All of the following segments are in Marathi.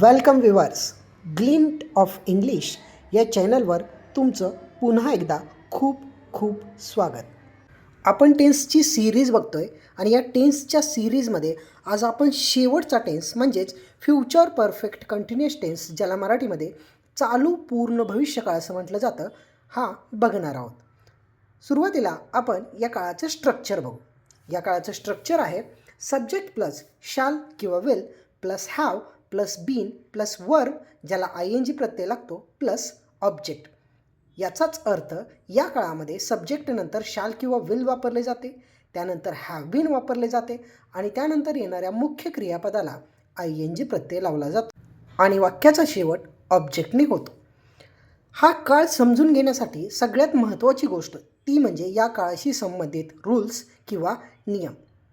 Welcome viewers glint of English या चॅनलवर तुमचं पुन्हा एकदा खूप खूप स्वागत. आपण टेन्सची सिरीज बघतो आहे आणि या टेन्सच्या सिरीजमध्ये आज आपण शेवटचा टेन्स म्हणजेच फ्युचर परफेक्ट कंटिन्युअस टेन्स ज्याला मराठीमध्ये चालू पूर्ण भविष्यकाळ असं म्हटलं जातं हा बघणार आहोत. सुरुवातीला आपण या काळाचं स्ट्रक्चर बघू. या काळाचं स्ट्रक्चर आहे सब्जेक्ट प्लस शाल किंवा will plus have plus been plus verb ज्याला आय एन जी प्रत्यय लागतो प्लस ऑब्जेक्ट. याचाच अर्थ या काळामध्ये सब्जेक्टनंतर शाल किंवा विल वापरले जाते त्यानंतर हॅव बीन वापरले जाते आणि त्यानंतर येणाऱ्या मुख्य क्रियापदाला आय एन जी प्रत्यय लावला जातो आणि वाक्याचा शेवट ऑब्जेक्टने होतो. हा काळ समजून घेण्यासाठी सगळ्यात महत्त्वाची गोष्ट ती म्हणजे या काळाशी संबंधित रूल्स किंवा नियम.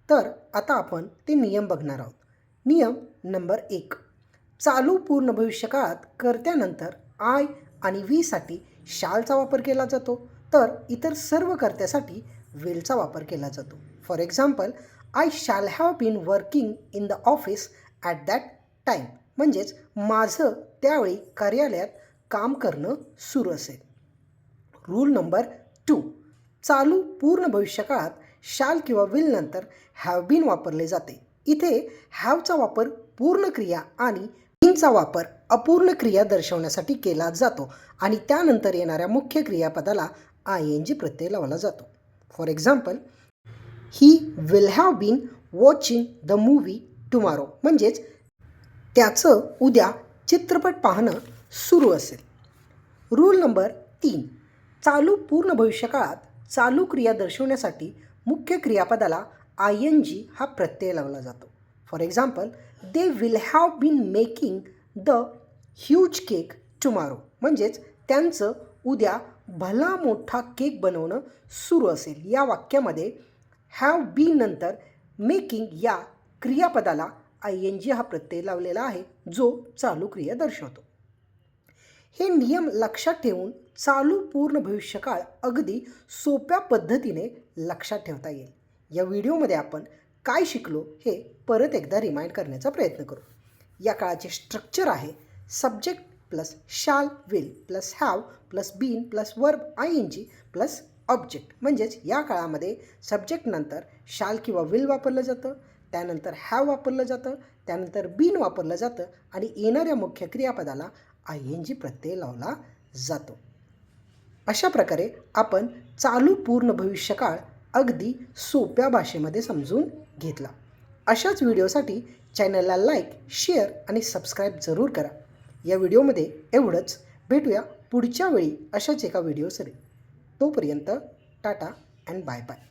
तर आता आपण ते नियम बघणार आहोत. नियम नंबर एक. चालू पूर्ण भविष्यकाळात कर्त्यानंतर आय आणि व्हीसाठी शालचा वापर केला जातो. तर इतर सर्व कर्त्यासाठी विलचा वापर केला जातो. For example I shall have been working in the office at that time म्हणजेच माझं त्यावेळी कार्यालयात काम करणं सुरू असेल. रूल नंबर टू चालू पूर्ण भविष्यकाळात शाल किंवा विल नंतर हॅव बीन वापरले जाते. इथे हॅवचा वापर पूर्ण क्रिया आणि इनचा वापर अपूर्ण क्रिया दर्शवण्यासाठी केला जातो आणि त्यानंतर येणाऱ्या मुख्य क्रियापदाला आय एन जी प्रत्यय लावला जातो. For example he will have been watching the movie tomorrow म्हणजेच त्याचं उद्या चित्रपट पाहणं सुरू असेल. रूल नंबर तीन. चालू पूर्ण भविष्यकाळात चालू क्रिया दर्शवण्यासाठी मुख्य क्रियापदाला आय एन जी हा प्रत्यय लावला जातो. For example they will have been making the huge cake tomorrow म्हणजेच त्यांचं उद्या भला मोठा केक बनवणं सुरू असेल. या वाक्यामध्ये हॅव बी नंतर मेकिंग या क्रियापदाला आय एन जी हा प्रत्यय लावलेला आहे जो चालू क्रिया दर्शवतो. हे नियम लक्षात ठेवून चालू पूर्ण भविष्यकाळ अगदी सोप्या पद्धतीने लक्षात ठेवता येईल. या व्हिडिओमध्ये आपण काय शिकलो हे परत एकदा रिमाइंड करण्याचा प्रयत्न करू. या काळाचे स्ट्रक्चर आहे subject plus shall will plus have plus been plus verb I N G plus object म्हणजेच या काळामध्ये सब्जेक्टनंतर शाल किंवा विल वापरलं जातं त्यानंतर हॅव वापरलं जातं त्यानंतर बीन वापरलं जातं आणि येणाऱ्या मुख्य क्रियापदाला आय एन जी प्रत्यय लावला जातो. अशा प्रकारे आपण चालू पूर्ण भविष्यकाळ अगदी सोप्या भाषेमध्ये समजून घेतला. अशाच व्हिडिओसाठी चॅनलला लाईक शेअर आणि सबस्क्राईब जरूर करा. या व्हिडिओमध्ये एवढंच. भेटूया पुढच्या वेळी अशाच एका व्हिडिओसरी. तोपर्यंत टाटा अँड बाय बाय.